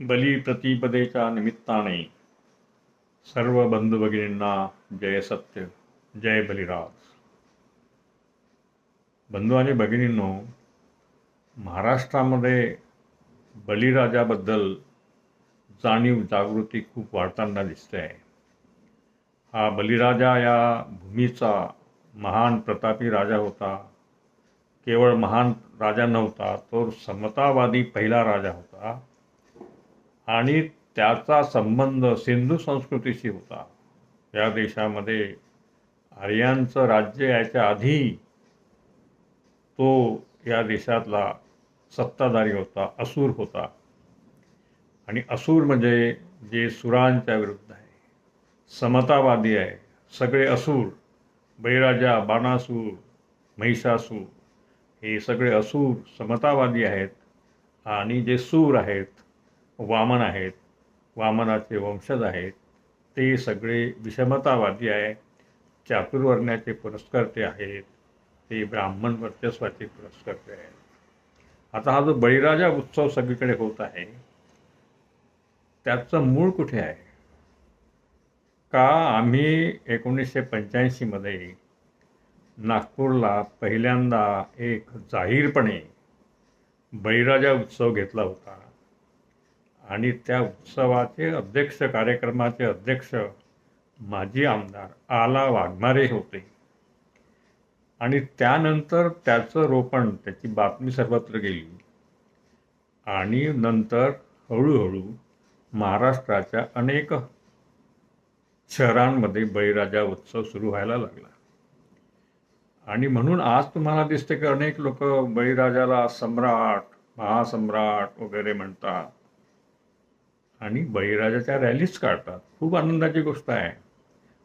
बलिप्रतिपदेच्या निमित्ताने सर्व बंधू भगिनींना जय सत्य जय बलिराज. बंधू आणि भगिनींनो महाराष्ट्रामध्ये बलिराजाबद्दल जाणीव जागृती खूप वाढताना दिसते आहे. हा बलिराजा या भूमीचा महान प्रतापी राजा होता. केवळ महान राजा नव्हता तो समतावादी पहिला राजा होता. आणि त्याचा संबंध सिंधू संस्कृतीशी होता. या देशामध्ये आर्यांचं राज्य याच्या आधी तो या देशातला सत्ताधारी होता असूर होता. आणि असूर म्हणजे जे सुरांच्या विरुद्ध आहे समतावादी आहे सगळे असूर बळीराजा बाणासूर महिषासूर हे सगळे असूर समतावादी आहेत आणि जे सूर आहेत वामन आहेत वामनाचे वंशज आहेत ते सगळे विषमतावादी आहे चातुर्वर्ण्याचे पुरस्कर्ते आहेत ते ब्राह्मण वर्चस्वाचे पुरस्कर्ते आहेत. आता हा जो बळीराजा उत्सव सगळीकडे होत आहे त्याचं मूळ कुठे आहे? का आम्ही एकोणीसशे पंच्याऐंशीमध्ये नागपूरला पहिल्यांदा एक जाहीरपणे बळीराजा उत्सव घेतला होता? आणि त्या उत्सवाचे अध्यक्ष कार्यक्रमाचे अध्यक्ष माजी आमदार आला वाघमारे होते. आणि त्यानंतर त्याचं रोपण त्याची बातमी सर्वत्र गेली. आणि नंतर हळूहळू महाराष्ट्राच्या अनेक शहरांमध्ये बळीराजा उत्सव सुरू व्हायला लागला. आणि म्हणून आज तुम्हाला दिसते की अनेक लोक बळीराजाला सम्राट महासम्राट वगैरे म्हणतात. आणि बळीराजाच्या रॅलीच काढतात. खूप आनंदाची गोष्ट आहे.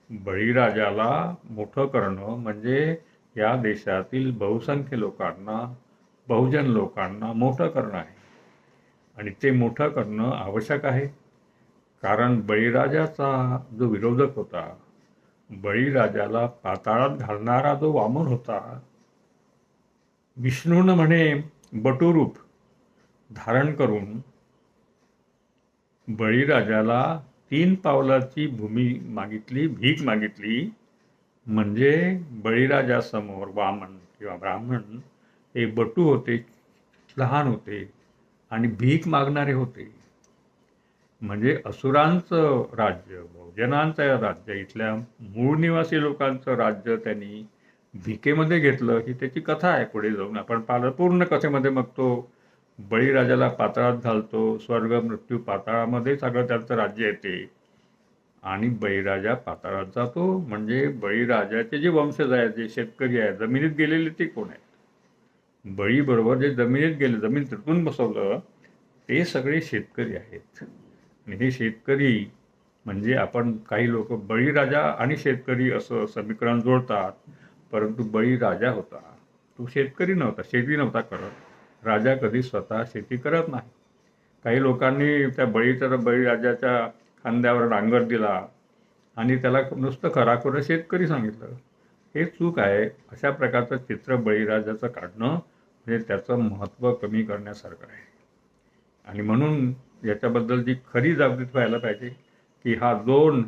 बळीराजाला मोठं करणं म्हणजे या देशातील बहुसंख्य लोकांना बहुजन लोकांना मोठं करणं आहे. आणि ते मोठं करणं आवश्यक आहे. कारण बळीराजाचा जो विरोधक होता बळीराजाला पाताळात घालणारा जो वामन होता विष्णून म्हणे बटुरूप धारण करून बळीराजाला तीन पावलाची भूमी मागितली भीक मागितली म्हणजे बळीराजासमोर वामन किंवा ब्राह्मण हे बटू होते लहान होते आणि भीक मागणारे होते. म्हणजे असुरांचं राज्य बहुजनांचं राज्य इथल्या मूळ निवासी लोकांचं राज्य त्यांनी भिकेमध्ये घेतलं ही त्याची कथा आहे. पुढे जाऊन आपण पाहिलं पूर्ण कथेमध्ये मग तो बळीराजाला पाताळात घालतो स्वर्ग मृत्यू पाताळामध्ये सगळं त्यांचं राज्य येते. आणि बळीराजा पाताळात जातो. म्हणजे बळीराजाचे जे वंशज आहेत जे शेतकरी आहेत जमिनीत गेलेले ते कोण आहेत? बळीबरोबर जे जमिनीत गेले जमीन तुटून बसवलं ते सगळे शेतकरी आहेत. आणि हे शेतकरी म्हणजे आपण काही लोक बळीराजा आणि शेतकरी असं समीकरण जोडतात परंतु बळीराजा होता. तो शेतकरी नव्हता शेती नव्हता करत. राजा कधी स्वतः शेती करत नाही. काही लोकांनी त्या बळीच्या बळीराजाच्या खांद्यावर डांगर दिला आणि त्याला नुसतं खराखुरं शेतकरी सांगितलं. हे चूक आहे. अशा प्रकारचं चित्र बळीराजाचं काढणं म्हणजे त्याचं महत्त्व कमी करण्यासारखं आहे. आणि म्हणून याच्याबद्दल जी खरी जागृती व्हायला पाहिजे की हा दोन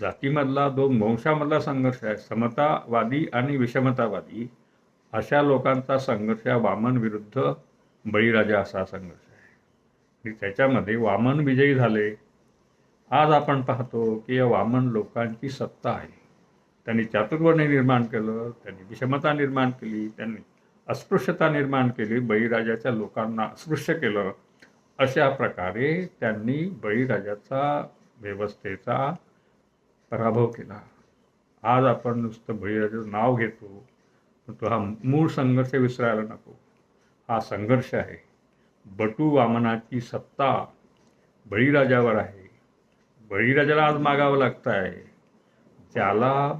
जातीमधला दोन वंशामधला संघर्ष आहे. समतावादी आणि विषमतावादी. अशा लोकांचा संघर्ष वामन विरुद्ध बळीराजा असा संघर्ष आहे. त्याच्यामध्ये वामन विजयी झाले. आज आपण पाहतो की या वामन लोकांची सत्ता आहे. त्यांनी चातुर्वर्ण निर्माण केलं त्यांनी विषमता निर्माण केली त्यांनी अस्पृश्यता निर्माण केली बळीराजाच्या लोकांना अस्पृश्य केलं. अशा प्रकारे त्यांनी बळीराजाचा व्यवस्थेचा पराभव केला. आज आपण नुसतं बळीराजाचं नाव घेतो तो हा मूळ संघर्ष विसरायला नको. हा संघर्ष आहे. बटू वामनाची सत्ता बळीराजावर आहे. बळीराजाला आज मागावं लागतं आहे ज्याला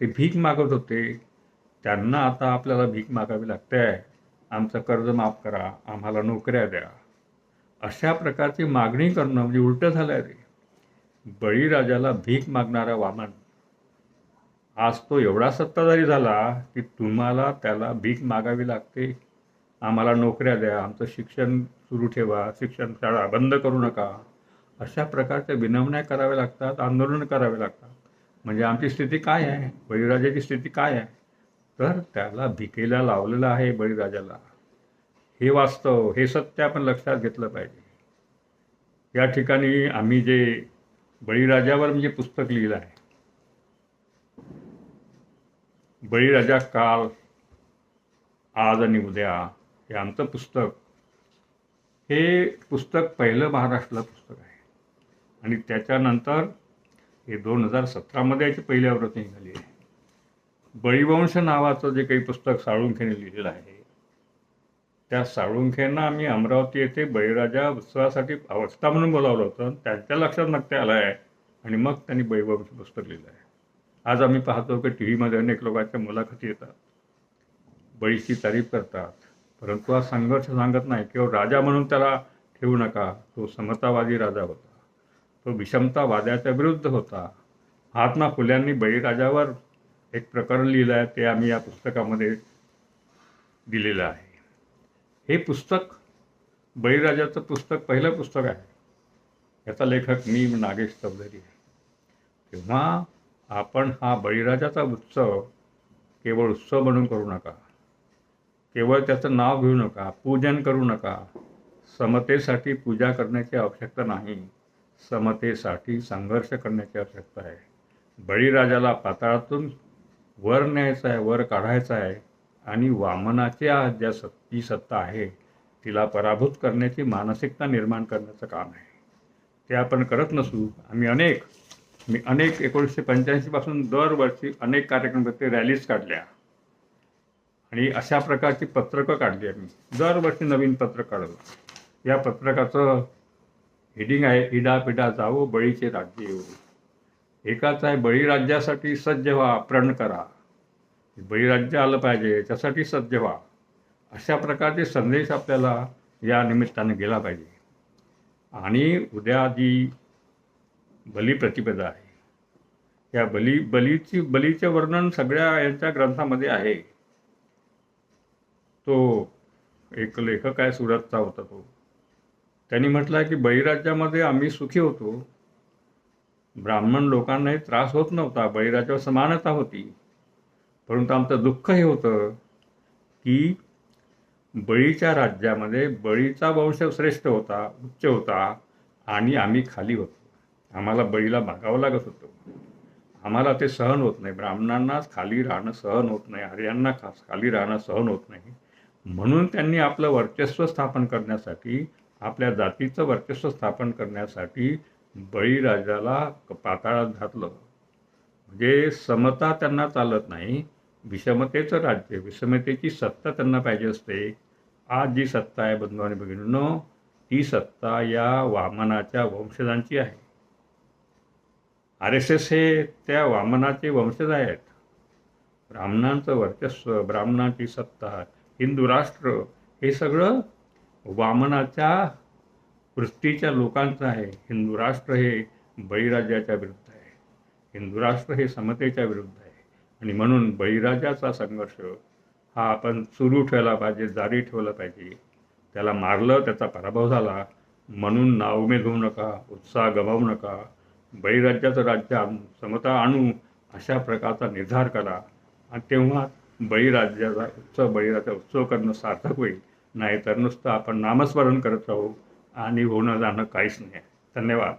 ते भीक मागत होते त्यांना आता आपल्याला भीक मागावी लागते आहे आमचं कर्ज माफ करा. आम्हाला नोकऱ्या द्या. अशा प्रकारची मागणी करणं म्हणजे उलटं झालं आहे ते बळीराजाला भीक मागणारा वामन आज तो एवढा सत्ताधारी झाला की तुम्हाला त्याला भीक मागावी लागते. आम्हाला नोकऱ्या द्या आमचं शिक्षण सुरू ठेवा शिक्षण शाळा बंद करू नका. अशा प्रकारच्या विनवण्या कराव्या लागतात आंदोलन करावे लागतात. म्हणजे आमची स्थिती काय आहे? बळीराजाची स्थिती काय आहे? तर त्याला भिकेला लावलेलं आहे बळीराजाला. हे वास्तव हे सत्य आपण लक्षात घेतलं पाहिजे. या ठिकाणी आम्ही जे बळीराजावर म्हणजे पुस्तक लिहिलं आहे बळीराजा काल आज आणि उद्या हे आमचं पुस्तक हे पुस्तक पहिलं महाराष्ट्राला पुस्तक आहे. आणि त्याच्यानंतर हे दोन हजार सतरामध्ये याची पहिली आवृत्ती निघाली आहे. बळीवंश नावाचं जे काही पुस्तक साळुंखेने लिहिलेलं आहे त्या साळुंखेंना आम्ही अमरावती येथे बळीराजा उत्सवासाठी अवस्था म्हणून बोलावलं होतं. त्यांच्या लक्षात मग ते आलं आहे आणि मग त्यांनी बळीवंश पुस्तक लिहिलं आहे आज आम्ही पाहतो की टी व्हीमध्ये अनेक लोकांच्या मुलाखती येतात. बळीची तारीफ करतात. परंतु हा संघर्ष सांगत नाही. किंवा राजा म्हणून त्याला ठेवू नका. तो समतावादी राजा होता. तो विषमतावाद्याच्या विरुद्ध होता. महात्मा फुल्यांनी बळीराजावर एक प्रकरण लिहिलं आहे ते आम्ही या पुस्तकामध्ये दिलेलं आहे. हे पुस्तक बळीराजाचं पुस्तक पहिलं पुस्तक आहे. याचा लेखक मी नागेश चौधरी आहे. तेव्हा आपण हा बळीराजाचा उत्सव केवळ उत्सव म्हणून करू नका. केवळ त्याचं नाव घेऊ नका पूजन करू नका. समतेसाठी पूजा करण्याची आवश्यकता नाही. समतेसाठी संघर्ष करण्याची आवश्यकता आहे. बळीराजाला पाताळातून वर न्यायचं आहे वर काढायचं आहे आणि वामनाच्या ज्या सत्ती सत्ता आहे तिला पराभूत करण्याची मानसिकता निर्माण करण्याचं काम आहे. ते आपण करत नसू आम्ही अनेक मी अनेक एकोणीसशे पंच्याऐंशीपासून दरवर्षी अनेक कार्यक्रम ते रॅलीज काढल्या. आणि अशा प्रकारची पत्रकं काढली आम्ही. दरवर्षी नवीन पत्रक काढलं या पत्रकाचं हेडिंग आहे इडा पिडा जावो बळीचे राज्य येऊ एकाच आहे बळीराज्यासाठी सज्ज व्हा प्रण करा. बळीराज्य आलं पाहिजे याच्यासाठी सज्ज व्हा. अशा प्रकारचे संदेश आपल्याला या निमित्ताने गेला पाहिजे. आणि उद्या जी बलिप्रतिपदा आहे. या बली बलीची बलीचे वर्णन सगळ्या यांच्या ग्रंथामध्ये आहे. तो एक लेखक आहे सुरतचा होता तो. त्यांनी म्हटलं आहे की बळीराज्यामध्ये आम्ही सुखी होतो. ब्राह्मण लोकांनाही त्रास होत नव्हता. बळीराजावर समानता होती. परंतु आमचं दुःख हे होतं की बळीच्या राज्यामध्ये बळीचा वंश श्रेष्ठ होता उच्च होता आणि आम्ही खाली होतो. आम्हाला बळीला भागावं लागत होतं. आम्हाला ते सहन होत नाही. ब्राह्मणांनाच खाली राहणं सहन होत नाही. आर्यांना खास खाली राहणं सहन होत नाही. म्हणून त्यांनी आपलं वर्चस्व स्थापन करण्यासाठी आपल्या जातीचं वर्चस्व स्थापन करण्यासाठी बळीराजाला पाताळात घातलं. म्हणजे समता त्यांना चालत नाही. विषमतेचं राज्य विषमतेची सत्ता त्यांना पाहिजे असते. आज जी सत्ता आहे बंधू आणि भगिनींनो ती सत्ता या वामनाच्या वंशजांची आहे. आर एस एस हे त्या वामनाचे वंशज आहेत. ब्राह्मणांचं वर्चस्व ब्राह्मणाची सत्ता हिंदू राष्ट्र हे सगळं वामनाच्या वृत्तीच्या लोकांचं आहे. हिंदू राष्ट्र हे बळीराजाच्या विरुद्ध आहे. हिंदू राष्ट्र हे समतेच्या विरुद्ध आहे. आणि म्हणून बळीराजाचा संघर्ष हा आपण सुरू ठेवला पाहिजे जारी ठेवला पाहिजे. त्याला मारलं त्याचा पराभव झाला. म्हणून नाउमेद होऊ नका उत्साह गमावू नका. बळीराज्याचं राज्य आणू समता आणू अशा प्रकारचा निर्धार करा. आणि तेव्हा बळीराज्याचा उत्सव बळीराजा उत्सव करणं सार्थक होईल. नाहीतर नुसतं आपण नामस्मरण करत राहू आणि होणं जाणं काहीच नाही. धन्यवाद.